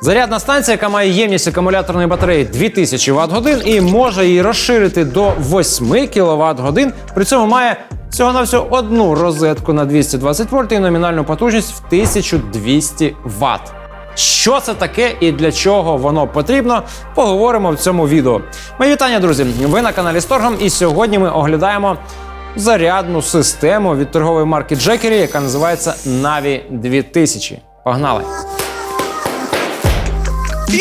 Зарядна станція, яка має ємність акумуляторної батареї 2000 Вт годин і може її розширити до 8 кВт годин. При цьому має всього на всього одну розетку на 220 вольт і номінальну потужність в 1200 Вт. Що це таке і для чого воно потрібно, поговоримо в цьому відео. Мої вітання, друзі! Ви на каналі Сторгом, і сьогодні ми оглядаємо зарядну систему від торгової марки Jackery, яка називається Navi 2000. Погнали! І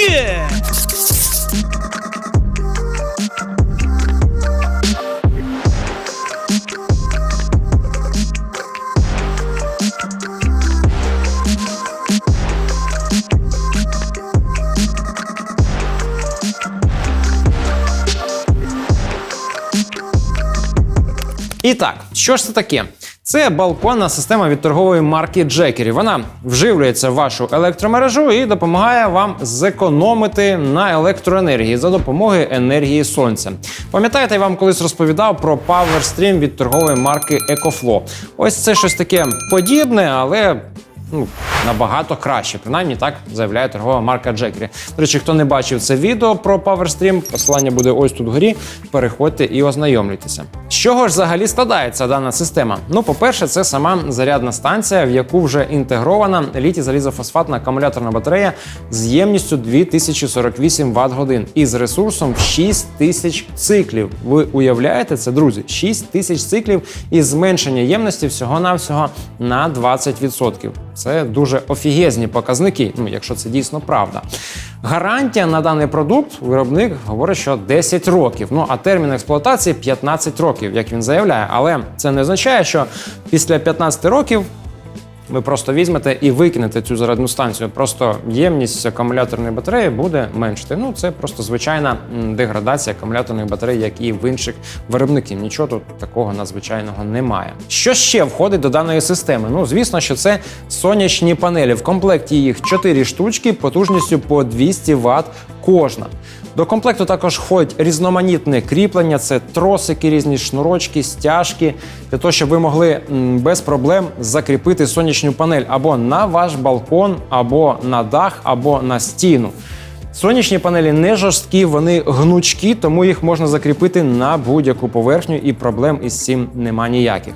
так, що ж це таке? Це балконна система від торгової марки Джекері. Вона вживлюється в вашу електромережу і допомагає вам зекономити на електроенергії за допомогою енергії сонця. Пам'ятаєте, я вам колись розповідав про PowerStream від торгової марки EcoFlow. Ось це щось таке подібне, але ну, набагато краще. Принаймні так заявляє торгова марка Jackery. До речі, хто не бачив це відео про PowerStream, посилання буде ось тут вгорі. Переходьте і ознайомлюйтеся. З чого ж взагалі складається дана система? Ну, по-перше, це сама зарядна станція, в яку вже інтегрована літій залізофосфатна акумуляторна батарея з ємністю 2048 Вт годин і з ресурсом 6000 циклів. Ви уявляєте це, друзі? 6000 циклів і зменшення ємності всього-навсього на 20%. Це дуже офігезні показники, ну якщо це дійсно правда. Гарантія на даний продукт виробник говорить, що 10 років. Ну а термін експлуатації 15 років, як він заявляє. Але це не означає, що після 15 років ви просто візьмете і викинете цю зарядну станцію. Просто ємність акумуляторної батареї буде меншити. Ну це просто звичайна деградація акумуляторної батареї, як і в інших виробників. Нічого тут такого надзвичайного немає. Що ще входить до даної системи? Ну звісно, що це сонячні панелі. В комплекті їх 4 штучки потужністю по 200 Вт кожна. До комплекту також входять різноманітне кріплення, це тросики, різні шнурочки, стяжки, для того, щоб ви могли без проблем закріпити сонячну панель або на ваш балкон, або на дах, або на стіну. Сонячні панелі не жорсткі, вони гнучкі, тому їх можна закріпити на будь-яку поверхню, і проблем із цим нема ніяких.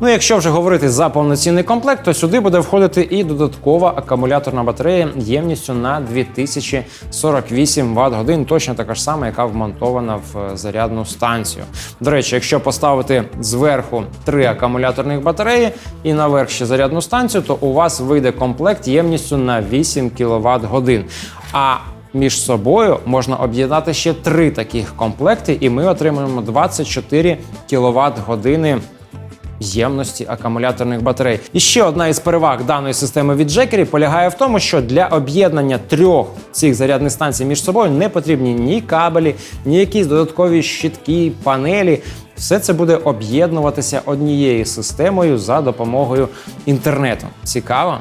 Ну, якщо вже говорити за повноцінний комплект, то сюди буде входити і додаткова акумуляторна батарея ємністю на 2048 Вт годин, точно така ж сама, яка вмонтована в е, зарядну станцію. До речі, якщо поставити зверху три акумуляторних батареї і наверх ще зарядну станцію, то у вас вийде комплект ємністю на 8 кВт годин. А між собою можна об'єднати ще три таких комплекти, і ми отримаємо 24 кВт години ємності акумуляторних батарей. І ще одна із переваг даної системи від Jackery полягає в тому, що для об'єднання трьох цих зарядних станцій між собою не потрібні ні кабелі, ні якісь додаткові щитки, панелі. Все це буде об'єднуватися однією системою за допомогою інтернету. Цікаво?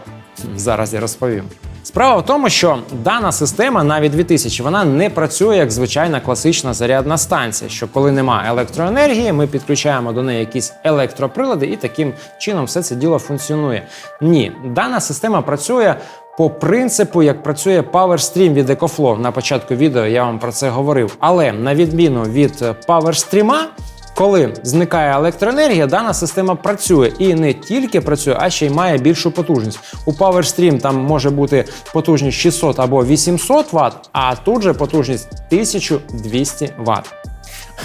Зараз я розповім. Справа в тому, що дана система навіть 2000 вона не працює як звичайна класична зарядна станція. Що коли немає електроенергії, ми підключаємо до неї якісь електроприлади, і таким чином все це діло функціонує. Ні, дана система працює. По принципу, як працює PowerStream від EcoFlow. На початку відео я вам про це говорив. Але на відміну від PowerStream, коли зникає електроенергія, дана система працює і не тільки працює, а ще й має більшу потужність. У PowerStream там може бути потужність 600 або 800 Вт, а тут же потужність 1200 Вт.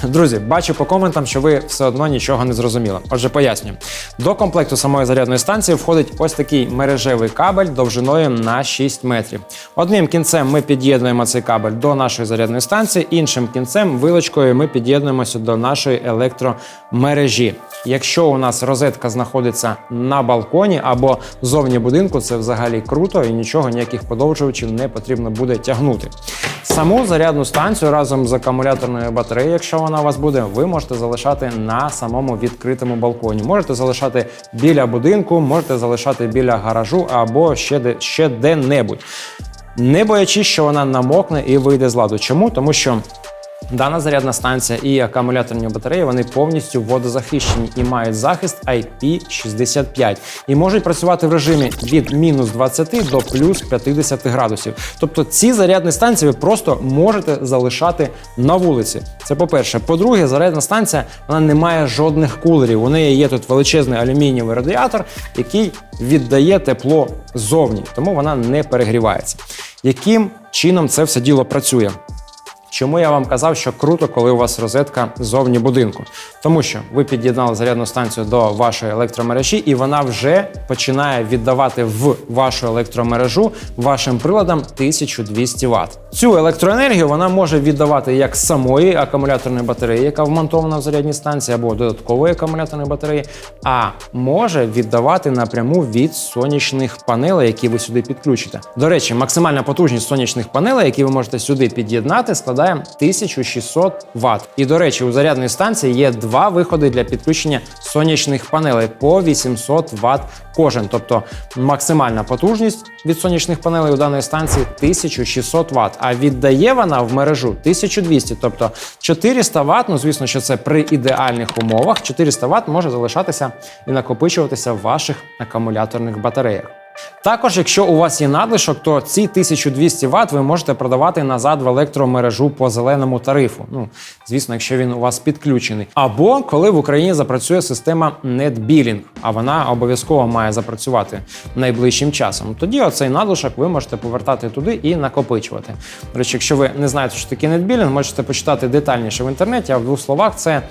Друзі, бачу по коментам, що ви все одно нічого не зрозуміли. Отже, пояснюю. До комплекту самої зарядної станції входить ось такий мережевий кабель довжиною на 6 метрів. Одним кінцем ми під'єднуємо цей кабель до нашої зарядної станції, іншим кінцем вилочкою ми під'єднуємося до нашої електромережі. Якщо у нас розетка знаходиться на балконі або зовні будинку, це взагалі круто і нічого, ніяких подовжувачів не потрібно буде тягнути. Саму зарядну станцію разом з акумуляторною батареєю, якщо вона у вас буде, ви можете залишати на самому відкритому балконі. Можете залишати біля будинку, можете залишати біля гаражу або ще де ще де-небудь. Не боячись, що вона намокне і вийде з ладу. Чому? Тому що Дана зарядна станція і акумуляторні батареї вони повністю водозахищені і мають захист IP65 і можуть працювати в режимі від мінус 20 до плюс 50 градусів. Тобто ці зарядні станції ви просто можете залишати на вулиці. Це по-перше. По-друге, зарядна станція вона не має жодних кулерів. У неї є тут величезний алюмінієвий радіатор, який віддає тепло ззовні, тому вона не перегрівається. Яким чином це все діло працює? Чому я вам казав, що круто, коли у вас розетка ззовні будинку? Тому що ви під'єднали зарядну станцію до вашої електромережі, і вона вже починає віддавати в вашу електромережу вашим приладам 1200 Вт. Цю електроенергію вона може віддавати як самої акумуляторної батареї, яка вмонтована в зарядній станції, або додаткової акумуляторної батареї, а може віддавати напряму від сонячних панелей, які ви сюди підключите. До речі, максимальна потужність сонячних панелей, які ви можете сюди під'єднати, складає 1600 Вт. І до речі, у зарядної станції є два виходи для підключення сонячних панелей по 800 Вт кожен. Тобто максимальна потужність від сонячних панелей у даної станції 1600 Вт. А віддає вона в мережу 1200, тобто 400 Вт, ну звісно, що це при ідеальних умовах. 400 Вт може залишатися і накопичуватися в ваших акумуляторних батареях. Також, якщо у вас є надлишок, то ці 1200 Вт ви можете продавати назад в електромережу по зеленому тарифу. Ну, звісно, якщо він у вас підключений. Або коли в Україні запрацює система NetBilling, а вона обов'язково має запрацювати найближчим часом. Тоді оцей надлишок ви можете повертати туди і накопичувати. До речі, якщо ви не знаєте, що таке NetBilling, можете почитати детальніше в інтернеті, а в двох словах це.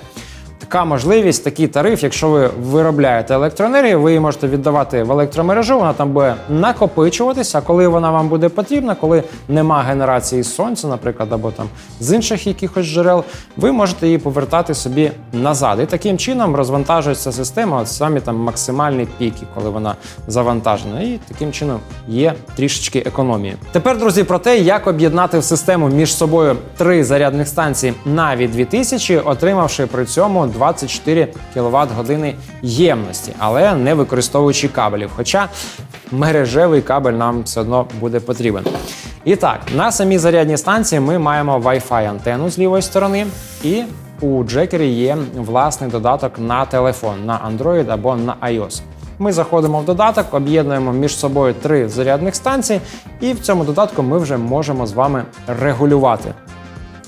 Така можливість, такий тариф, якщо ви виробляєте електроенергію, ви її можете віддавати в електромережу, вона там буде накопичуватися, коли вона вам буде потрібна, коли нема генерації сонця, наприклад, або там з інших якихось джерел, ви можете її повертати собі назад. І таким чином розвантажується система, от самі там максимальні піки, коли вона завантажена. І таким чином є трішечки економії. Тепер, друзі, про те, як об'єднати в систему між собою три зарядних станції Navі 2000, отримавши при цьому 24 кВт години ємності, але не використовуючи кабелів. Хоча мережевий кабель нам все одно буде потрібен. І так, на самій зарядній станції ми маємо Wi-Fi антенну з лівої сторони, і у Джекері є власний додаток на телефон, на Android або на iOS. Ми заходимо в додаток, об'єднуємо між собою три зарядних станції, і в цьому додатку ми вже можемо з вами регулювати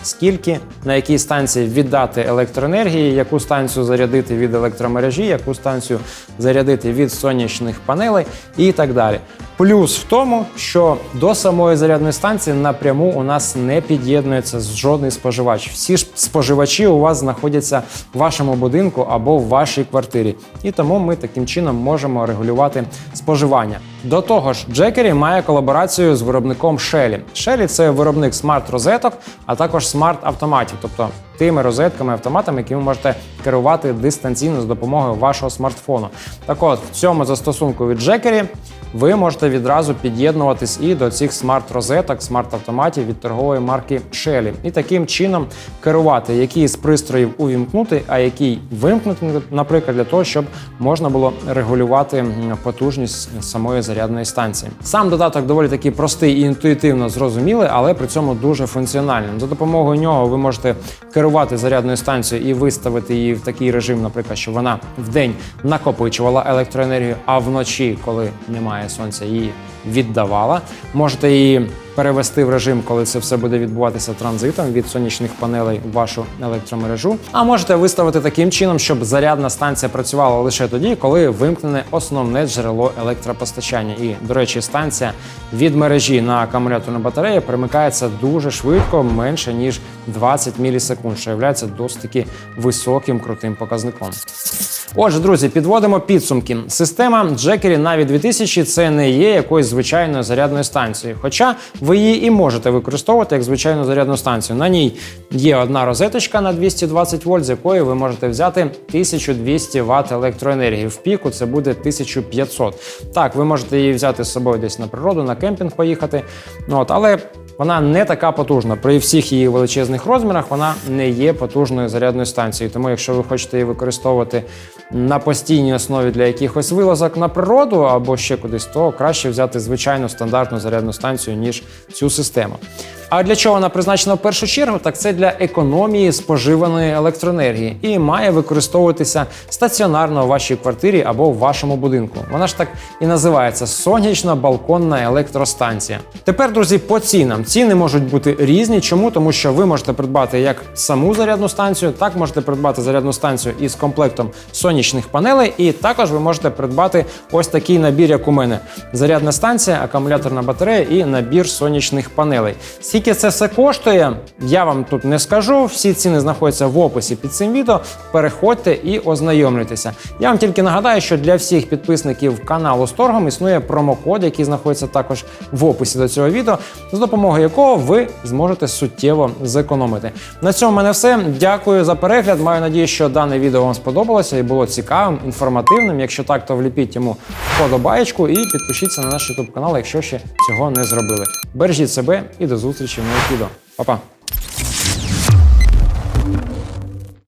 скільки на якій станції віддати електроенергії, яку станцію зарядити від електромережі, яку станцію зарядити від сонячних панелей і так далі. Плюс в тому, що до самої зарядної станції напряму у нас не під'єднується жодний споживач. Всі ж споживачі у вас знаходяться в вашому будинку або в вашій квартирі, і тому ми таким чином можемо регулювати споживання. До того ж, Джекері має колаборацію з виробником Shelly. Shelly – це виробник смарт-розеток, а також смарт-автоматів, тобто тими розетками, автоматами, які ви можете керувати дистанційно з допомогою вашого смартфону. Так от, в цьому застосунку від Джекері ви можете відразу під'єднуватись і до цих смарт-розеток, смарт-автоматів від торгової марки Shelly. І таким чином керувати, який з пристроїв увімкнути, а який вимкнути, наприклад, для того, щоб можна було регулювати потужність самої зарядної станції. Сам додаток доволі таки простий і інтуїтивно зрозумілий, але при цьому дуже функціональним. За допомогою нього ви можете керувати зарядною станцією і виставити її в такий режим, наприклад, що вона в день накопичувала електроенергію, а вночі, коли немає сонця, її віддавала. Можете її перевести в режим, коли це все буде відбуватися транзитом від сонячних панелей в вашу електромережу. А можете виставити таким чином, щоб зарядна станція працювала лише тоді, коли вимкнене основне джерело електропостачання. І, до речі, станція від мережі на акумуляторну батарею примикається дуже швидко, менше ніж 20 мілісекунд, що є досить таки високим крутим показником. Отже, друзі, підводимо підсумки. Система Jackery Navi 2000 це не є якоюсь звичайною зарядною станцією. Хоча ви її і можете використовувати як звичайну зарядну станцію. На ній є одна розеточка на 220 вольт, з якої ви можете взяти 1200 Вт електроенергії. В піку це буде 1500. Так, ви можете її взяти з собою десь на природу, на кемпінг поїхати. Ну, от, але вона не така потужна. При всіх її величезних розмірах вона не є потужною зарядною станцією. Тому, якщо ви хочете її використовувати на постійній основі для якихось вилазок на природу або ще кудись, то краще взяти звичайну стандартну зарядну станцію, ніж цю систему. А для чого вона призначена в першу чергу? Так це для економії споживаної електроенергії і має використовуватися стаціонарно у вашій квартирі або в вашому будинку. Вона ж так і називається сонячна балконна електростанція. Тепер, друзі, по цінам. Ціни можуть бути різні. Чому? Тому що ви можете придбати як саму зарядну станцію, так можете придбати зарядну станцію із комплектом сонячних панелей, і також ви можете придбати ось такий набір, як у мене: зарядна станція, акумуляторна батарея і набір сонячних панелей. Скільки це все коштує, я вам тут не скажу. Всі ціни знаходяться в описі під цим відео. Переходьте і ознайомлюйтеся. Я вам тільки нагадаю, що для всіх підписників каналу з торгом існує промокод, який знаходиться також в описі до цього відео, з допомогою якого ви зможете суттєво зекономити. На цьому в мене все. Дякую за перегляд. Маю надію, що дане відео вам сподобалося і було цікавим, інформативним. Якщо так, то вліпіть йому вподобаєчку і підпишіться на наш YouTube канал, якщо ще цього не зробили. Бережіть себе і до зустрічі в нових відео. Па-па!